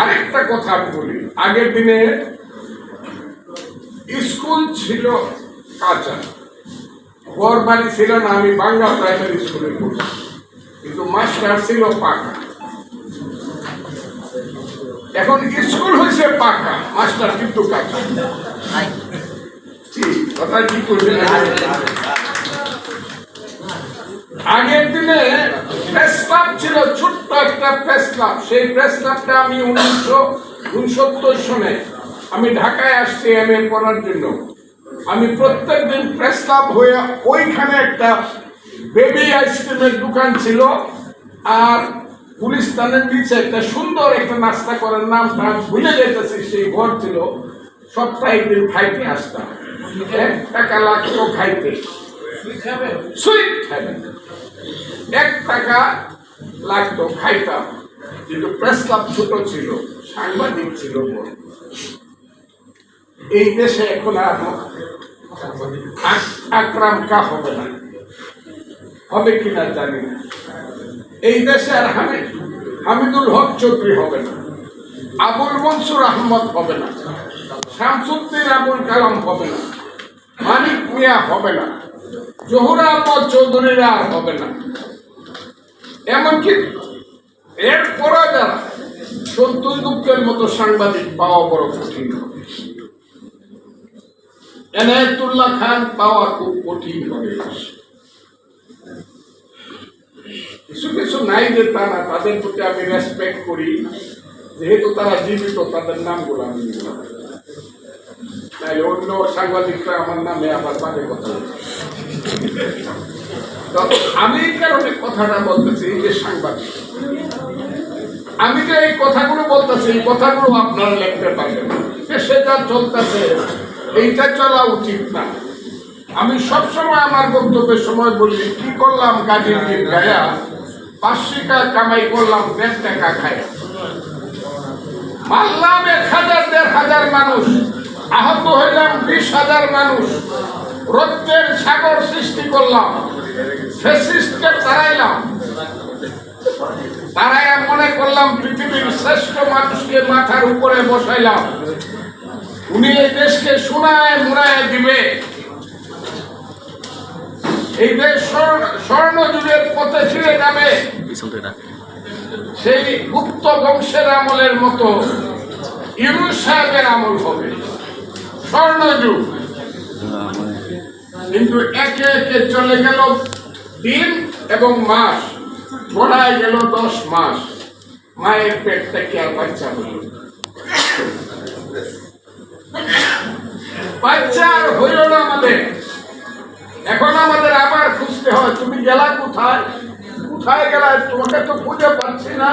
আরেকটা কথা আমি বলি। আগের দিনে স্কুল ছিল কাঁচা। ঘর বাড়ি ছিল না, আমি বাংলা প্রাইমারি স্কুলে পড়ি কিন্তু মাস্টার ছিল পাকা। এখন স্কুল হয়েছে পাকা মাস্টার কিন্তু কাঁচা। কথা কি আগের দিনে ছিল ছোট্ট একটা প্রেস ক্লাব সেই প্রেস ক্লাবটা আমি উনিশশো উনসত্তর সনে আমি ঢাকায় আসছি এম এ পড়ার জন্য। আমি প্রত্যেক দিন প্রেস ক্লাব হয়ে ওইখানে একটা বেবি আইসক্রিমের দোকান ছিল। আর পুলিশ স্থানের নিচে একটা সুন্দর একটা নাস্তা করার নাম আমি ভুলে যেতেছি সেই ঘর ছিল। সপ্তাহে একদিন খাইতে আসতাম। এক টাকা লাগতো খাইতে। সুইট টাকা লাগতো খাইতাম কিন্তু প্রেস ক্লাব ছোট ছিল, সাংবাদিক ছিল এই দেশে এখন আর আক- আকরাম কা হবে না। হবে কিনা জানি না। এই দেশে আর হামিদ, হামিদুল হক চৌধুরী হবে না। আবুল মনসুর আহমদ হবে না। শামসুদ্দিন আবুল কালাম হবে না। মানিক মিয়া হবে না। জহুর আহমদ চৌধুরীরা আর হবে না। এমনকি এরপরে যারা সন্তুল গুপ্তের মতো সাংবাদিক, পাওয়া বড় কঠিন হবে। এনায়তুল্লাহ খান পাওয়া খুব কঠিন হবে। কিছু কিছু নাই যে তা না তাদের প্রতি আমি রেসপেক্ট করি, যেহেতু তারা জীবিত, তাদের নামগুলো আমি তাই অন্য সাংবাদিকরা আমার নামে আবার বাজে কথা। আমি এই কারণে কথাটা বলতেছি যে সাংবাদিক। আমি যে এই কথাগুলো বলতেছি, এই কথাগুলো আপনারা লিখতে যা চলতেছে, এইটা চলা উচিত না। আমি সবসময় আমার বক্তব্যের সময় বলি, কি করলাম গাজীর দিন গায়া পাঁচশো টাকা কামাই করলাম দেড় টাকা খায়া। মারলাম এক হাজার, দেড় হাজার মানুষ। আহত হইলাম বিশ হাজার মানুষ। রক্তের সাগর সৃষ্টি করলাম। ফেসিস্টকে তাড়াইলাম। তারাই মনে করলাম পৃথিবীর শ্রেষ্ঠ মানুষকে মাথার উপরে বসাইলাম। উনি এই দেশকে শোনায় মুড়ায় দিবে। এই দেশ স্বর্ণ- যুগের পথে ফিরে যাবে। সেই গুপ্ত বংশের আমলের মতো ইউনুস সাহেবের আমল হবে। স্বর্ণযুগ। কিন্তু একে একে চলে গেল দিন এবং মাস। গড়ায় গেল দশ মাস। মায়ের পেট থেকে আর বাচ্চা হল বাচ্চা আর হইল না আমাদের। এখন আমাদের আবার খুঁজতে হয়, তুমি গেলা কোথায়? কোথায় গেলা? তোমাকে তো খুঁজে পাচ্ছি না।